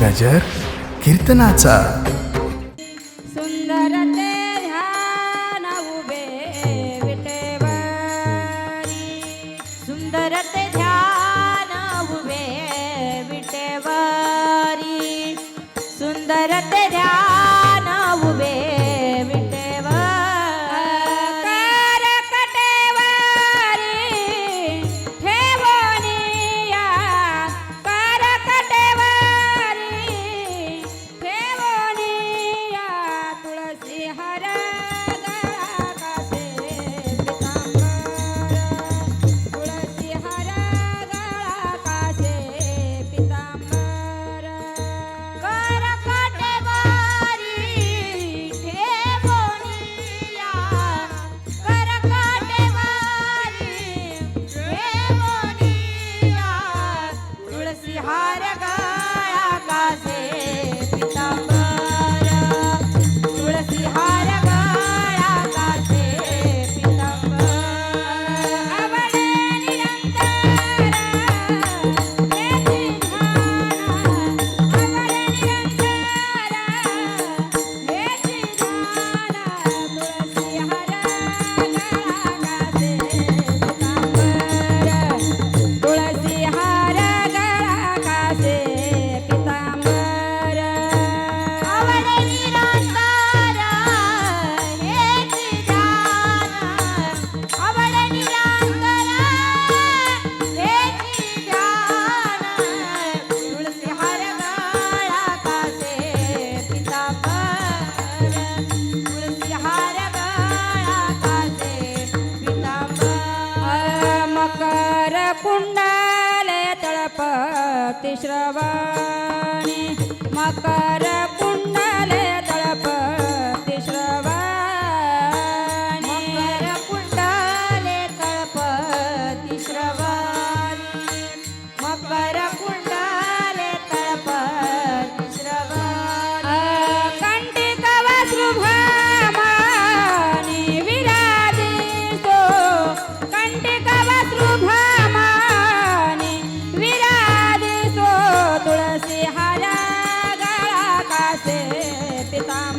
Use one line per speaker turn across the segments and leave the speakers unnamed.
गजर कीर्तनाचा.
सुंदर ते ध्यान उभे विटेवारी. सुंदर ते ध्यान उभे विटेवारी. सुंदर ते ध्यान उभे Hare अतिश्रवाणी मकर তা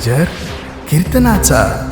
नजर कीर्तनाचा